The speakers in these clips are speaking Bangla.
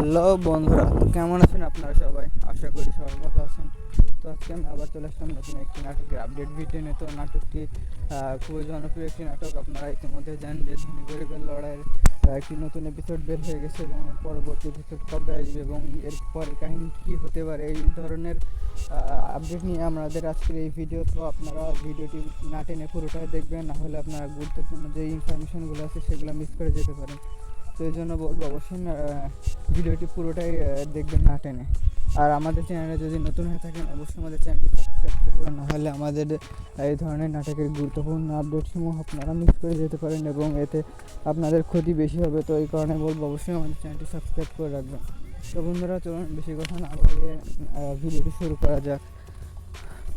হ্যালো বন্ধুরা, কেমন আছেন আপনারা সবাই? আশা করি সবাই ভালো আছেন। তো আজকে আমি আবার চলে আসলাম নতুন একটি নাটকের আপডেট ভিডিও নিয়ে। তো নাটকটি খুবই জনপ্রিয় একটি নাটক। আপনারা ইতিমধ্যে জানেন যে ধনী গরিবের লড়াইয়ের একটি নতুন এপিসোড বের হয়ে গেছে এবং পরবর্তী এপিসোড কবে আসবে এবং এর পরে কাহিনী কী হতে পারে এই ধরনের আপডেট নিয়ে আমাদের আজকের এই ভিডিও তো আপনারা ভিডিওটি না টেনে পুরোটাই দেখবেন, না হলে আপনারা গুরুত্বপূর্ণ যে ইনফরমেশনগুলো আছে সেগুলো মিস করে যেতে পারেন। তো এই জন্য বলব অবশ্যই ভিডিওটি পুরোটাই দেখবেন না টেনে। আর আমাদের চ্যানেলে যদি নতুন হয়ে থাকেন, অবশ্যই আমাদের চ্যানেলটি সাবস্ক্রাইব করবেন। নাহলে আমাদের এই ধরনের নাটকের গুরুত্বপূর্ণ আপডেট সমূহ আপনারা মিস করে যেতে পারেন এবং এতে আপনাদের ক্ষতি বেশি হবে। তো এই কারণে বলব, অবশ্যই আমাদের চ্যানেলটি সাবস্ক্রাইব করে রাখবেন। তো বন্ধুরা, চলুন বেশি কথা না বলে ভিডিওটি শুরু করা যাক।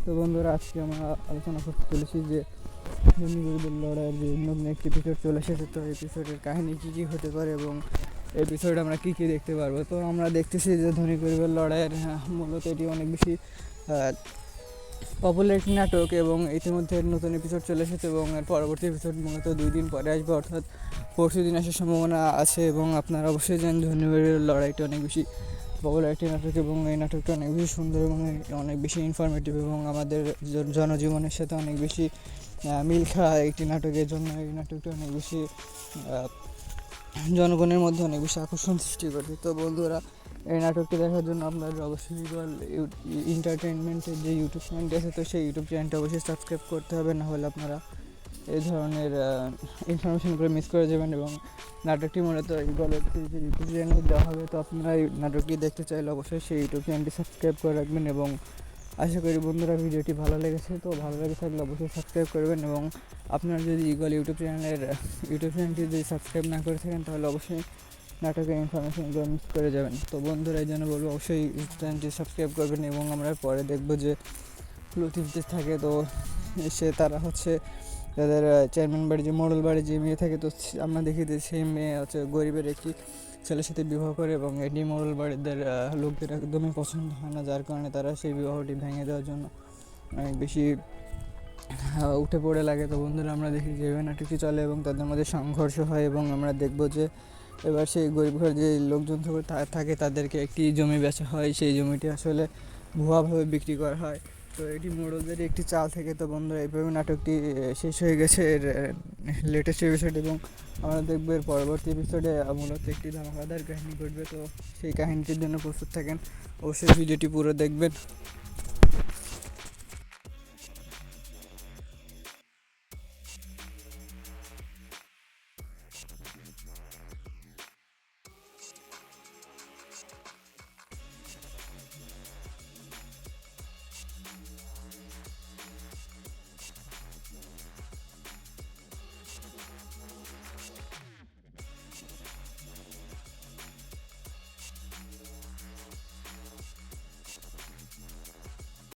তো বন্ধুরা, আজকে আমরা আলোচনা করতে চলেছি যে গরিবের লড়াইয়ের যে নতুন একটি এপিসোড চলে এসেছে তো এপিসোডের কাহিনী কী কী হতে পারে এবং এপিসোড আমরা কী কী দেখতে পারব তো আমরা দেখতেছি যে ধনী গরিবের লড়াইয়ের হ্যাঁ, মূলত এটি অনেক বেশি পপুলার একটি নাটক এবং ইতিমধ্যে নতুন এপিসোড চলে এসেছে এবং এর পরবর্তী এপিসোড মূলত দুই দিন পরে আসবে অর্থাৎ পরশু দিন আসার সম্ভাবনা আছে এবং আপনারা অবশ্যই জানেন ধনী গরিবের লড়াইটা অনেক বেশি পপুলার একটি নাটক এবং এই নাটকটা অনেক বেশি সুন্দর এবং অনেক বেশি ইনফরমেটিভ এবং আমাদের জনজীবনের সাথে অনেক বেশি আহ, মিল খাওয়া একটি নাটকের জন্য এই নাটকটি অনেক বেশি জনগণের মধ্যে অনেক বেশি আকর্ষণ সৃষ্টি করছে তো বন্ধুরা এই নাটকটি দেখার জন্য আপনাদের অবশ্যই ইগল এন্টারটেনমেন্টের যে ইউটিউব চ্যানেলটি আছে তো সেই ইউটিউব চ্যানেলটা অবশ্যই সাবস্ক্রাইব করতে হবে না হলে আপনারা এই ধরনের ইনফরমেশনগুলো মিস করে যাবেন এবং নাটকটি মূলত ইগলের যে ইউটিউব চ্যানেলে দেওয়া হবে তো আপনারা এই নাটকটি দেখতে চাইলে অবশ্যই সেই ইউটিউব চ্যানেলটি সাবস্ক্রাইব করে রাখবেন এবং আশা করি বন্ধুরা ভিডিওটি ভালো লেগেছে, তো ভালো লেগে থাকলে অবশ্যই সাবস্ক্রাইব করবেন এবং আপনারা যদি ইগল ইউটিউব চ্যানেলের ইউটিউব চ্যানেলটি যদি সাবস্ক্রাইব না করে থাকেন, তাহলে অবশ্যই নাটকের ইনফরমেশনগুলো মিস করে যাবেন। তো বন্ধুরা এই জন্য বলব, অবশ্যই ইউটিউব চ্যানেলটি সাবস্ক্রাইব করবেন এবং আমরা পরে দেখব যে লতিফতে থাকে, তো সে তারা হচ্ছে তাদের চেয়ারম্যান বাড়ি যে মোড়ল বাড়ি যে মেয়ে থাকে, তো আমরা দেখি যে সেই মেয়ে হচ্ছে গরিবের একটি ছেলের সাথে বিবাহ করে এবং এটি মোড়ল বাড়িদের লোকদের একদমই পছন্দ হয় না, যার কারণে তারা সেই বিবাহটি ভেঙে দেওয়ার জন্য অনেক বেশি উঠে পড়ে লাগে। তো বন্ধুরা, আমরা দেখি যে নাটকটি চলে এবং তাদের মধ্যে সংঘর্ষ হয় এবং আমরা দেখব যে এবার সেই গরিব ঘর যে লোকজন থাকে তাদেরকে একটি জমি বেচা হয়। সেই জমিটি আসলে ভুয়াভাবে বিক্রি করা হয়। তো এটি মোড়লদের একটি চাল থেকে। তো বন্ধুরা এইভাবে নাটকটি শেষ হয়ে গেছে এর লেটেস্ট এপিসোড এবং আমরা দেখব এর পরবর্তী এপিসোডে মূলত একটি ধামাকাদার কাহিনী ঘটবে, তো সেই কাহিনীটির জন্য প্রস্তুত থাকেন। অবশ্যই ভিডিওটি পুরো দেখবেন।